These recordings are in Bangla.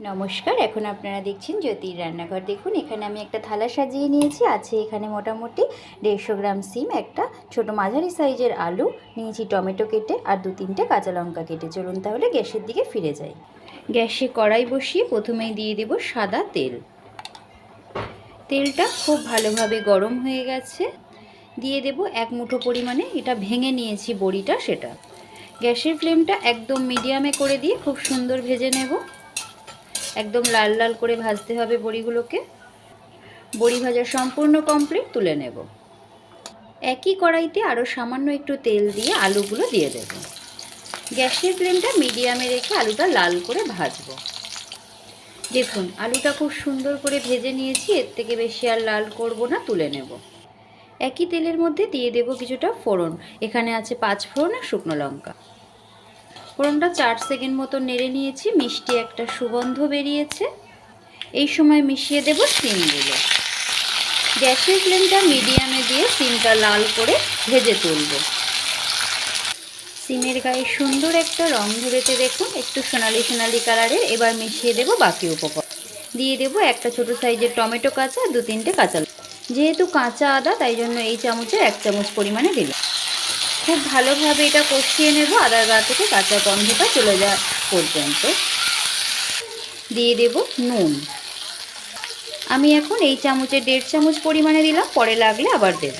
নমস্কার, এখন আপনারা দেখছেন জ্যোতির রান্নাঘর। দেখুন, এখানে আমি একটা থালা সাজিয়ে নিয়েছি। আছে এখানে মোটামুটি দেড়শো গ্রাম সিম, একটা ছোট মাঝারি সাইজের আলু, নিয়েছি টমেটো কেটে আর দু তিনটে কাঁচা লঙ্কা কেটে। চলুন তাহলে গ্যাসের দিকে ফিরে যাই। গ্যাসে কড়াই বসিয়ে প্রথমেই দিয়ে দেব সাদা তেল। তেলটা খুব ভালোভাবে গরম হয়ে গেছে। দিয়ে দেব এক মুঠো পরিমাণে, এটা ভেঙে নিয়েছি বড়িটা, সেটা। গ্যাসের ফ্লেমটা একদম মিডিয়ামে করে দিয়ে খুব সুন্দর ভেজে নেব। একদম লাল লাল করে ভাজতে হবে বড়িগুলোকে। বড়ি ভাজা সম্পূর্ণ কমপ্লিট তুলে নেব। একই কড়াইতে আরও সামান্য একটু তেল দিয়ে আলুগুলো দিয়ে দেব। গ্যাসের ফ্লেমটা মিডিয়ামে রেখে আলুটা লাল করে ভাজবো। দেখুন, আলুটা খুব সুন্দর করে ভেজে নিয়েছি, এর থেকে বেশি আর লাল করব না, তুলে নেব। একই তেলের মধ্যে দিয়ে দেব কিছুটা ফোড়ন। এখানে আছে পাঁচ ফোড়ন আর শুকনো লঙ্কা। ফোড়নটা চার সেকেন্ড মতো নেড়ে নিয়েছি, মিষ্টি একটা সুগন্ধ বেরিয়েছে। এই সময় মিশিয়ে দেব সিমগুলো গ্যাসের ফ্লেমটা মিডিয়ামে দিয়ে সিমটা লাল করে ভেজে তুলব। সিমের গায়ে সুন্দর একটা রং ধরেতে দেখুন, একটু সোনালি সোনালি কালারের। এবার মিশিয়ে দেব বাকি উপকরণ। দিয়ে দেব একটা ছোট সাইজের টমেটো কাঁচা, দু তিনটে কাঁচা। যেহেতু কাঁচা আদা, তাই জন্য এই চামচে এক চামচ পরিমাণে দিলাম। খুব ভালোভাবে এটা কষিয়ে নেব, আদার গা থেকে কাঁচা গন্ধটা চলে যাওয়া পর্যন্ত। দিয়ে দেব নুন। আমি এখন এই চামচে দেড় চামচ পরিমাণে দিলাম, পরে লাগলে আবার দেব।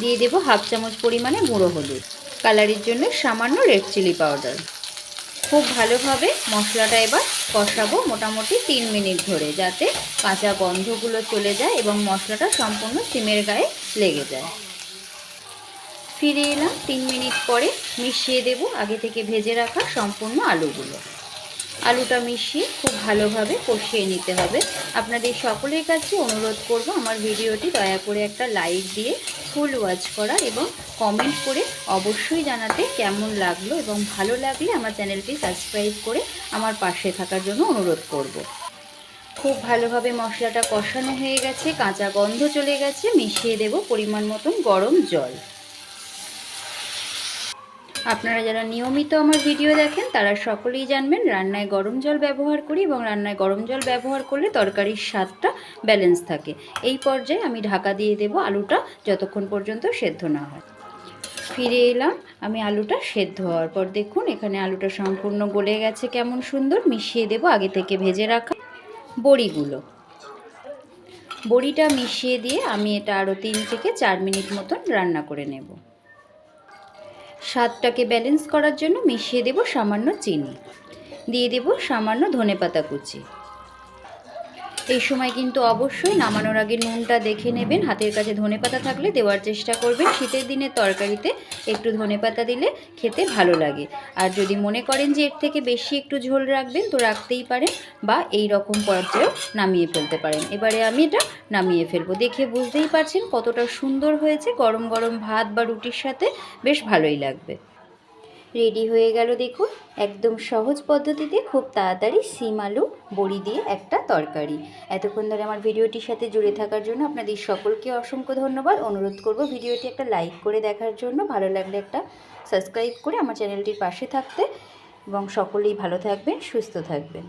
দিয়ে দেব হাফ চামচ পরিমাণে গুঁড়ো হলুদ। কালারের জন্য সামান্য রেড চিলি পাউডার। খুব ভালোভাবে মশলাটা এবার কষাবো মোটামুটি তিন মিনিট ধরে, যাতে কাঁচা গন্ধগুলো চলে যায় এবং মশলাটা সম্পূর্ণ সিমের গায়ে লেগে যায়। ফিরে এলাম। তিন মিনিট পরে মিশিয়ে দেব আগে থেকে ভেজে রাখা সম্পূর্ণ আলুগুলো। আলুটা মিশিয়ে খুব ভালোভাবে কষিয়ে নিতে হবে। আপনাদের সকলের কাছে অনুরোধ করব আমার ভিডিওটি দয়া করে একটা লাইক দিয়ে ফুল ওয়াচ করা এবং কমেন্ট করে অবশ্যই জানাতে কেমন লাগল এবং ভালো লাগলে আমার চ্যানেলটি সাবস্ক্রাইব করে আমার পাশে থাকার জন্য অনুরোধ করব। খুব ভালোভাবে মশলাটা কষানো হয়ে গেছে, কাঁচা গন্ধ চলে গেছে। মিশিয়ে দেব পরিমাণ মতন গরম জল। আপনারা যারা নিয়মিত আমার ভিডিও দেখেন, তারা সকলেই জানবেন রান্নায় গরম জল ব্যবহার করি এবং রান্নায় গরম জল ব্যবহার করলে তরকারির স্বাদটা ব্যালেন্স থাকে। এই পর্যায়ে আমি ঢাকা দিয়ে দেব আলুটা যতক্ষণ পর্যন্ত সেদ্ধ না হয়। ফিরে এলাম, আমি আলুটা সেদ্ধ হওয়ার পর দেখুন, এখানে আলুটা সম্পূর্ণ গলে গেছে কেমন সুন্দর। মিশিয়ে দেব আগে থেকে ভেজে রাখা বড়িগুলো। বড়িটা মিশিয়ে দিয়ে আমি এটা আরও তিন থেকে চার মিনিট মতন রান্না করে নেব। স্বাদটাকে ব্যালেন্স করার জন্য মিশিয়ে দেব সামান্য চিনি। দিয়ে দেব সামান্য ধনে পাতা কুচি। এই সময় কিন্তু অবশ্যই নামানোর আগে নুনটা দেখে নেবেন। হাতের কাছে ধনেপাতা থাকলে দেওয়ার চেষ্টা করবেন। শীতের দিনে তরকারিতে একটু ধনেপাতা দিলে খেতে ভালো লাগে। আর যদি মনে করেন যে এর থেকে বেশি একটু ঝোল রাখবেন, তো রাখতেই পারেন বা এই রকম পর্যায়েও নামিয়ে ফেলতে পারেন। এবারে আমি এটা নামিয়ে ফেলব। দেখে বুঝতেই পারছেন কতটা সুন্দর হয়েছে। গরম গরম ভাত বা রুটির সাথে বেশ ভালোই লাগবে। রেডি হয়ে গেল দেখুন। একদম সহজ পদ্ধতিতে খুব তাড়াতাড়ি সিম আলু, বড়ি দিয়ে একটা তরকারি। এতক্ষণ ধরে আমার ভিডিওটির সাথে জুড়ে থাকার জন্য আপনাদের সকলকে অসংখ্য ধন্যবাদ। অনুরোধ করব ভিডিওটি একটা লাইক করে দেখার জন্য। ভালো লাগলে একটা সাবস্ক্রাইব করে আমার চ্যানেলটির পাশে থাকতে এবং সকলেই ভালো থাকবেন, সুস্থ থাকবেন।